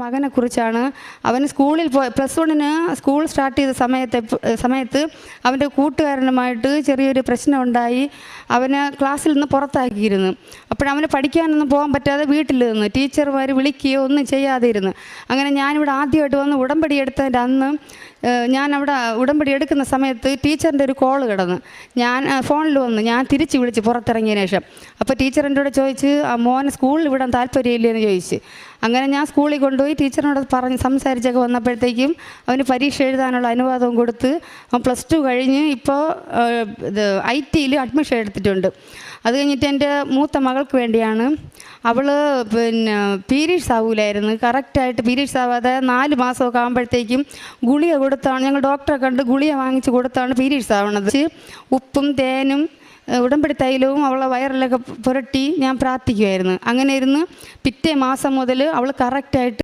മകനെ കുറിച്ചാണ്. അവൻ സ്കൂളിൽ പോയി പ്ലസ് വണ്ണിന് സ്കൂൾ സ്റ്റാർട്ട് ചെയ്ത സമയത്ത് സമയത്ത് അവന്റെ കൂട്ടുകാരനുമായിട്ട് ചെറിയൊരു പ്രശ്നം ഉണ്ടായി. അവന് ക്ലാസ്സിൽ നിന്ന് പുറത്താക്കിയിരുന്നു. അപ്പോഴവന് പഠിക്കാനൊന്നും പോകാൻ പറ്റാതെ വീട്ടിൽ നിന്ന് ടീച്ചർമാർ വിളിക്കുകയോ ഒന്നും ചെയ്യാതെ ഇരുന്ന് അങ്ങനെ ഞാനിവിടെ ആദ്യമായിട്ട് വന്ന് ഉടമ്പടി എടുത്തതിന്റെ അന്ന് ഞാൻ അവിടെ ഉടമ്പടി എടുക്കുന്ന സമയത്ത് ടീച്ചറിന്റെ ഒരു കോൾ കിടന്നു. ഞാൻ ഫോണിൽ വന്ന്. ഞാൻ തിരിച്ച് വിളിച്ച് പുറത്തിറങ്ങിയതിന് ശേഷം. അപ്പോൾ ടീച്ചർ എന്റെ കൂടെ ചോദിച്ച് മോനെ സ്കൂളിൽ വിടാൻ താല്പര്യമില്ലെന്ന് ചോദിച്ച്. അങ്ങനെ ഞാൻ സ്കൂളിൽ കൊണ്ടുപോയി ടീച്ചറിനോട് പറഞ്ഞ് സംസാരിച്ചൊക്കെ വന്നപ്പോഴത്തേക്കും അവന് പരീക്ഷ എഴുതാനുള്ള അനുവാദവും കൊടുത്ത് അവൻ പ്ലസ് ടു കഴിഞ്ഞ് ഇപ്പോൾ ഇത് ഐ ടിയിൽ അഡ്മിഷൻ എടുത്തിട്ടുണ്ട്. അത് കഴിഞ്ഞിട്ട് എന്റെ മൂത്ത മകൾക്ക് വേണ്ടിയാണ്. അവൾ പിന്നെ പീരീഡ്സ് ആവൂലായിരുന്നു. കറക്റ്റായിട്ട് പീരീഡ്സ് ആവാതെ നാല് മാസമൊക്കെ ആകുമ്പോഴത്തേക്കും ഗുളിക കൊടുത്താണ്. ഞങ്ങൾ ഡോക്ടറെ കണ്ട് ഗുളിക വാങ്ങിച്ച് കൊടുത്താണ് പീരീഡ്സ് ആവണത്. ഉപ്പും തേനും ഉടമ്പടി തൈലവും അവളെ വയറിലൊക്കെ പുരട്ടി ഞാൻ പ്രാർത്ഥിക്കുമായിരുന്നു അങ്ങനെ ഇരുന്ന് പിറ്റേ മാസം മുതൽ അവൾ കറക്റ്റായിട്ട്